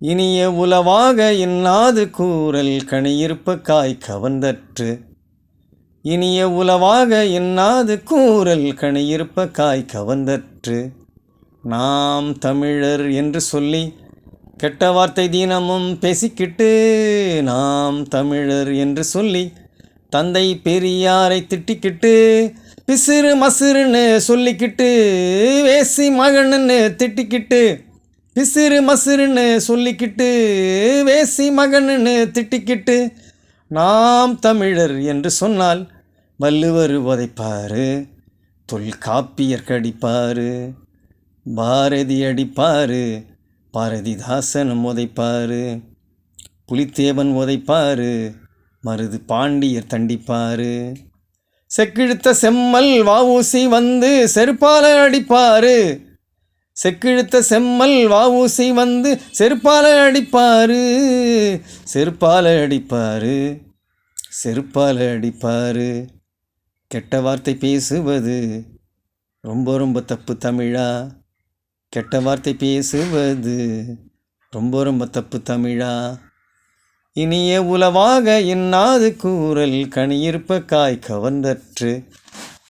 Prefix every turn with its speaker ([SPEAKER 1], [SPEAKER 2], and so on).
[SPEAKER 1] இனிய உலவாக இன்னாது கூறல் கனியிருப்ப காய் கவர்ந்தற்று இனிய உலவாக இன்னாது கூறல் கனியிருப்ப காய் கவர்ந்தற்று நாம் தமிழர் என்று சொல்லி கெட்ட வார்த்தை தினமும் பேசிக்கிட்டு நாம் தமிழர் என்று சொல்லி தந்தை பெரியாரை திட்டிக்கிட்டு பிசிறு மசுறுன்னு சொல்லிக்கிட்டு வேசி மகனுன்னு திட்டிக்கிட்டு பிசிறு மசிறுன்னு சொல்லிக்கிட்டு வேசி மகனுன்னு திட்டிக்கிட்டு நாம் தமிழர் என்று சொன்னால் வள்ளுவர் உதைப்பாரு தொல்காப்பியர் கடிப்பாரு பாரதி அடிப்பாரு பாரதிதாசனம் உதைப்பாரு புலித்தேவன் உதைப்பாரு மருது பாண்டியர் தண்டிப்பாரு செக்கிழுத்த செம்மல் வாவூசி வந்து செருப்பால அடிப்பாரு செக்கிழுத்த செம்மல் வாவூசி வந்து செருப்பால அடிப்பாரு. செருப்பால அடிப்பாரு. செருப்பால அடிப்பாரு. கெட்ட வார்த்தை பேசுவது ரொம்ப ரொம்ப தப்பு தமிழா. கெட்ட வார்த்தை பேசுவது ரொம்ப ரொம்ப தப்பு தமிழா. இனிய உலவாக இன்னாது கூறல் கனியிருப்ப காய் கவர்ந்தற்று.